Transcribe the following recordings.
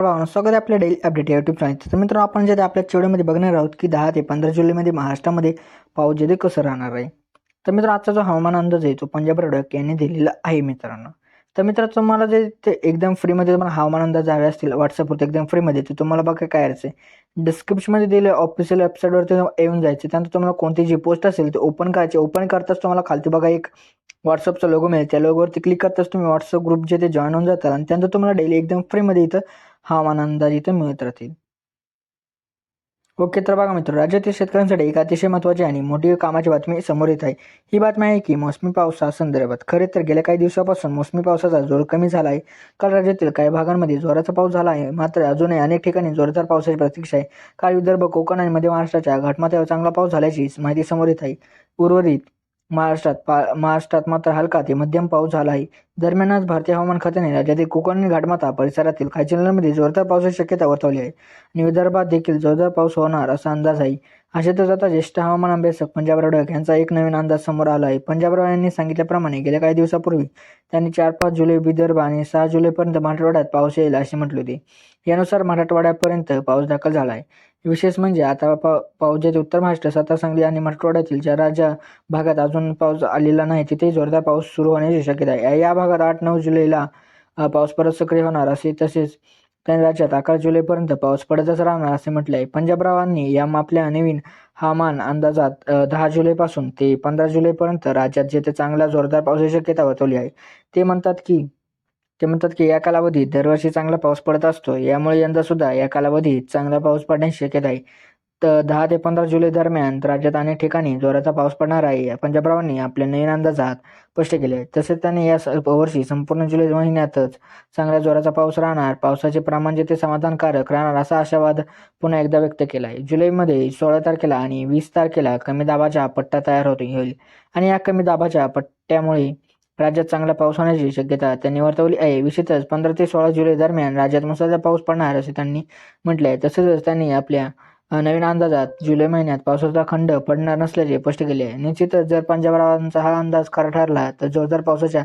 स्वागत आहे आपल्या डेली अपडेट यूट्यूब चॅनल तर मित्रांनो आपण जे आपल्या चिवड्यामध्ये बघणार आहोत की दहा ते पंधरा जुलैमध्ये महाराष्ट्रामध्ये पाऊस जे ते कसं राहणार आहे. तर मित्र आजचा जो हवामान अंदाज आहे तो पंजाब रडक यांनी दिलेला आहे मित्रांनो. तर मित्रांनो तुम्हाला जे ते एकदम फ्रीमध्ये तुम्हाला हवामान अंदाज हवे असतील व्हॉट्सअपवरती एकदम फ्रीमध्ये ते तुम्हाला बघा काय आहे डिस्क्रिप्शनमध्ये दिले ऑफिशियल वेबसाईटवरती येऊन जायचे. त्यानंतर तुम्हाला कोणती जी पोस्ट असेल ते ओपन करायचे. ओपन करताच तुम्हाला खालती बघा एक व्हॉट्सअपचा लोगो मिळेल. त्या लोगोवरती क्लिक करताच तुम्ही व्हॉट्सअप ग्रुप जे ते जॉईन होऊन जातात आणि त्यानंतर तुम्हाला डेली एकदम फ्रीमध्ये इथं हवामान अंदाज मिळत राहतील. ओके तर बघा मित्र राज्यातील शेतकऱ्यांसाठी एक अतिशय महत्त्वाची आणि मोठी कामाची बातमी समोर येत आहे. ही बातमी आहे की मोसमी पावसासंदर्भात खरे तर गेल्या काही दिवसापासून मोसमी पावसाचा जोर कमी झाला आहे. काल राज्यातील काही भागांमध्ये जोराचा पाऊस झाला आहे. मात्र अजूनही अनेक ठिकाणी जोरदार पावसाची प्रतीक्षा आहे. काल विदर्भ कोकण आणि मध्य महाराष्ट्राच्या घाटमाथ्यावर चांगला पाऊस झाल्याची माहिती समोर येत आहे. उर्वरित महाराष्ट्रात पा महाराष्ट्रात मात्र हलका ते मध्यम पाऊस झाला आहे. दरम्यान आज भारतीय हवामान खात्याने राज्यातील कोकण आणि घाटमाथा परिसरातील काही जिल्ह्यांमध्ये जोरदार पावसाची शक्यता वर्तवली आहे. आणि विदर्भात देखील जोरदार पाऊस होणार असा अंदाज आहे. अशातच आता ज्येष्ठ हवामान अभ्यासक पंजाबराव रडक यांचा एक नवीन अंदाज समोर आला आहे पंजाबराव यांनी सांगितल्याप्रमाणे गेल्या काही दिवसापूर्वी त्यांनी चार पाच जुलै विदर्भ आणि सहा जुलैपर्यंत मराठवाड्यात पाऊस येईल असे म्हटले होते. यानुसार मराठवाड्यापर्यंत पाऊस दाखल झाला आहे विशेष म्हणजे आता पा पाऊस उत्तर महाराष्ट्र सातारा सांगली आणि मराठवाड्यातील ज्या राज्या भागात अजून पाऊस आलेला नाही तिथे जोरदार पाऊस सुरू होण्याची शक्यता आहे. या भागात आठ नऊ जुलैला पाऊस परत सक्रिय होणार असे तसेच त्या राज्यात अकरा जुलैपर्यंत पाऊस पडतच राहणार असे म्हटले आहे पंजाबरावांनी या आपल्या नवीन हवामान अंदाजात दहा जुलैपासून ते पंधरा जुलैपर्यंत राज्यात जेथे चांगला जोरदार पावसाची शक्यता वर्तवली आहे. ते म्हणतात की ते म्हणतात की या कालावधीत दरवर्षी चांगला पाऊस पडत असतो. यामुळे यंदा सुद्धा या कालावधीत चांगला पाऊस पडण्याची शक्यता आहे. तर दहा ते पंधरा जुलै दरम्यान राज्यात अनेक ठिकाणी जोराचा पाऊस पडणार आहे. पंजाबरावांनी आपल्या नवीन अंदाजात स्पष्ट केले. तसेच त्यांनी या वर्षी संपूर्ण जुलै महिन्यातच चांगल्या जोराचा पाऊस राहणार पावसाचे प्रमाण जेथे समाधानकारक राहणार असा आशावाद पुन्हा एकदा व्यक्त केला आहे जुलैमध्ये सोळा तारखेला आणि वीस तारखेला कमी दाबाचा पट्टा तयार होतो होईल. आणि या कमी दाबाच्या पट्ट्यामुळे राज्यात चांगला पाऊस होण्याची शक्यता त्यांनी वर्तवली आहे. विशेषतच पंधरा ते सोळा जुलै दरम्यान राज्यात मुसळधार पाऊस पडणार असे त्यांनी म्हटले आहे तसेच त्यांनी आपल्या नवीन अंदाजात जुलै महिन्यात पावसाचा खंड पडणार नसल्याचे स्पष्ट केले आहे. निश्चितच जर पंजाबरावांचा हा अंदाज खरा ठरला तर जोरदार पावसाच्या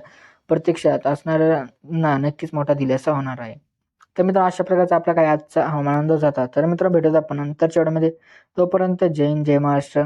प्रतीक्षात असणाऱ्यांना नक्कीच मोठा दिलासा होणार आहे. तर मित्र अशा प्रकारचा आपला काय आजचा हवामान अंदाज होता? तर मित्र भेटत आपण नंतरच्या वेळेमध्ये. तोपर्यंत जय हिंद जय महाराष्ट्र.